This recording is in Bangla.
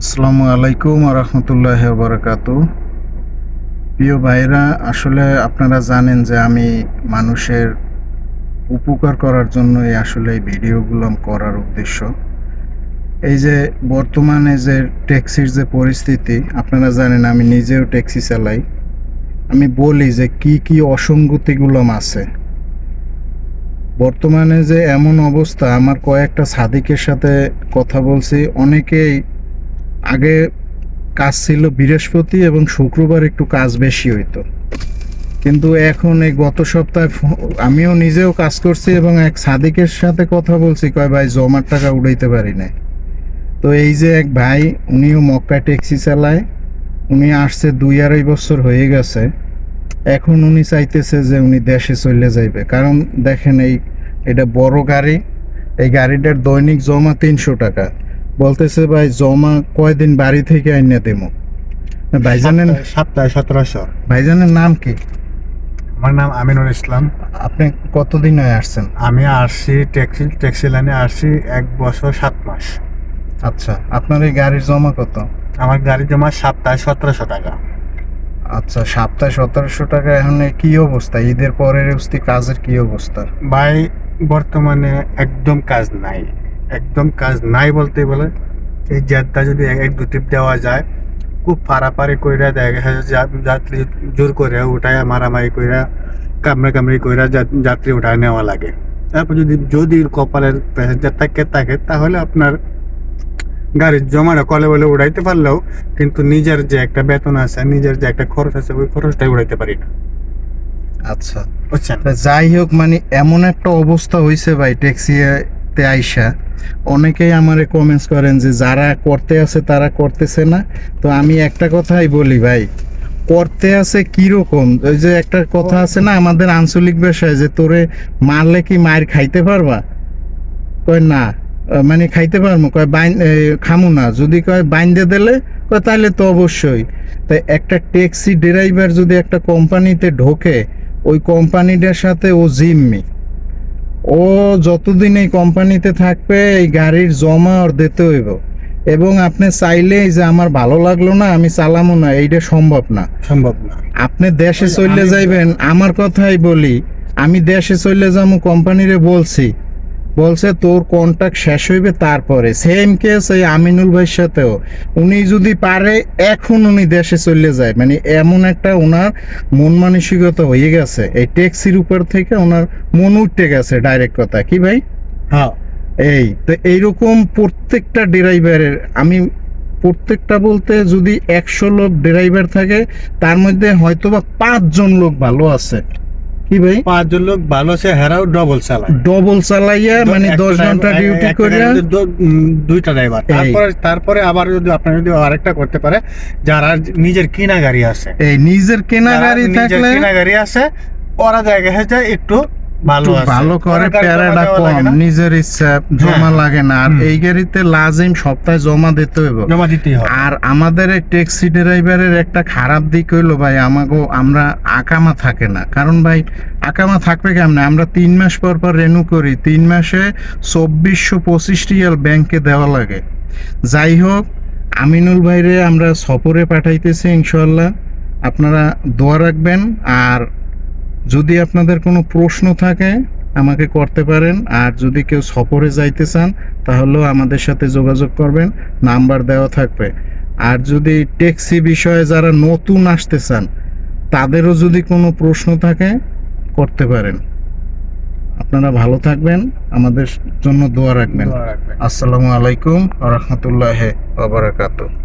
আসসালামু আলাইকুম রহমতুল্লাহ বরকাত প্রিয় ভাইরা আসলে আপনারা জানেন যে আমি মানুষের উপকার করার জন্যই আসলে এই ভিডিওগুলো করার উদ্দেশ্য। এই যে বর্তমানে যে ট্যাক্সির যে পরিস্থিতি, আপনারা জানেন আমি নিজেও ট্যাক্সি চালাই। আমি বলি যে কি কি অসঙ্গতিগুলো আছে। বর্তমানে যে এমন অবস্থা, আমার কয়েকটা সাদিকের সাথে কথা বলছি, অনেকেই আগে কাজ ছিল বৃহস্পতি এবং শুক্রবার একটু কাজ বেশি হইতো। কিন্তু এখন এই গত সপ্তাহে আমিও নিজেও কাজ করছি এবং এক সাদিকের সাথে কথা বলছি, কয়, ভাই, জমার টাকা উড়াইতে পারি না তো এই যে এক ভাই, উনিও মক্কা ট্যাক্সি চালায়, উনি আসছে দুই আড়াই বছর হয়ে গেছে। এখন উনি চাইতেছে যে উনি দেশে চলে যাইবে। কারণ দেখেন এই, এটা বড় গাড়ি, এই গাড়িটার দৈনিক জমা তিনশো টাকা। বলতেছে ভাই জমা কয়দিন বাড়ি থেকে আইনা দেবো? ভাইজানের সপ্তাহে- সতেরোশো। ভাইজানের নাম কি? আমার নাম আমিনুল ইসলাম। আপনি কতদিন হয়ে আসছেন? আমি আসছি ট্যাক্সি ট্যাক্সি লাইনে আসছি এক বছর সাত মাস। আচ্ছা আপনার এই গাড়ির জমা কত? আমার গাড়ি জমা সপ্তাহে সতেরোশো টাকা। আচ্ছা সপ্তাহে সতেরোশো টাকা এখন কি অবস্থা? ঈদের পরের উস্তি কাজের কি অবস্থা? ভাই বর্তমানে একদম কাজ নাই। একদম কাজ নাই বলতে বলে। এই জেদটা যদি এক দু টিপ দেওয়া যায় খুব পারাপারি কইরা দেখা যাত্রী জোর করে উঠায় মারামারি কইরা কামড়ে কামড়ি কইরা যাত্রী উঠায় নেওয়া লাগে। তারপর যদি যদি কপালের প্যাসেঞ্জার থাকে থাকে তাহলে আপনার গাড়ির জমাটা কলে বলে উড়াইতে পারলেও কিন্তু নিজের যে একটা বেতন আছে নিজের যে একটা খরচ আছে ওই খরচটাই উড়াইতে পারি না। আচ্ছা। বুঝছেন? যাই হোক মানে এমন একটা অবস্থা হয়েছে ভাই ট্যাক্সিতে আইসা। অনেকেই আমারে কমেন্টস করেন যে যারা করতে আছে তারা করতেছে না। তো আমি একটা কথাই বলি ভাই, করতে আছে কীরকম? ওই যে একটা কথা আছে না আমাদের আঞ্চলিক ভাষায় যে তোরে মারলে কি মায়ের খাইতে পারবা? কয় না মানে খাইতে পারব কয় বাইন খামু না। যদি কয় বাইন্দে দিলে, কয় তাহলে তো অবশ্যই। তাই একটা ট্যাক্সি ড্রাইভার যদি একটা কোম্পানিতে ঢোকে, ওই কোম্পানিটার সাথে ও জিম্মি। ও যতদিন এই কোম্পানিতে থাকবে এই গাড়ির জমা ওর দিতে হইব। এবং আপনি চাইলেই যে আমার ভালো লাগল না আমি চালামো না এইটা সম্ভব না। সম্ভব না। আপনি দেশে চললে চলে যাইবেন আমার কথাই বলি আমি দেশে চলে যাব কোম্পানিরে বলছি বলছে তোর কন্ট্যাক্ট শেষ হইবে তারপরে। সেম কেস এই আমিনুল ভাইয়ের সাথেও। উনি যদি পারে এখন উনি দেশে চলে যায়। মানে এমন একটা ওনার মন মানসিকতা হয়ে গেছে। এই ট্যাক্সির উপর থেকে ওনার মন উঠতে গেছে ডাইরেক্ট কথা। কি ভাই? হ্যাঁ। এই তো এইরকম প্রত্যেকটা ড্রাইভারের আমি প্রত্যেকটা বলতে যদি একশো লোক ড্রাইভার থাকে তার মধ্যে হয়তো বা পাঁচজন লোক ভালো আছে। কি ভাই? পাঁচজন লোক ভালো আছে হেরাও ডবল চালায়। ডবল চালাইয়া মানে দশ ঘণ্টা ডিউটি করে দুইটা ড্রাইভার তারপরে তারপরে আবার যদি আপনার যদি আরেকটা করতে পারে যারা নিজের কিনা গাড়ি আছে। এই নিজের কেনা গাড়ি থাকলে কেনা গাড়ি আছে ওরা হয়ে যায় একটু ভালো ভালো করে প্যারাটা কম নিজের ইচ্ছা জমা হ্যাঁ। লাগে না। আর এই গাড়িতে লাজিম সপ্তাহে জমা দিতে হইব। জমা দিতেই হবে। আর আমাদের এই ট্যাক্সি ড্রাইভারের একটা খারাপ দিক হইল ভাই আমাকে আমরা আকামা থাকে না। কারণ ভাই আকামা থাকবে কেমনে? আমরা তিন মাস পর পর রেনু করি। তিন মাসে চব্বিশশো পঁচিশ রিয়াল ব্যাংকে দেওয়া লাগে। যাই হোক আমিনুল ভাইরে আমরা সফরে পাঠাইতেছি ইনশাল্লাহ আপনারা দোয়া রাখবেন। আর যদি আপনাদের কোনো প্রশ্ন থাকে আমাকে করতে পারেন। আর যদি কেউ সফরে যাইতে চান তাহলেও আমাদের সাথে যোগাযোগ করবেন। নাম্বার দেওয়া থাকবে। আর যদি ট্যাক্সি বিষয়ে যারা নতুন আসতে চান তাদেরও যদি কোনো প্রশ্ন থাকে করতে পারেন। আপনারা ভালো থাকবেন। আমাদের জন্য দোয়া রাখবেন। আসসালামু আলাইকুম রহমতুল্লাহ বারাকাতু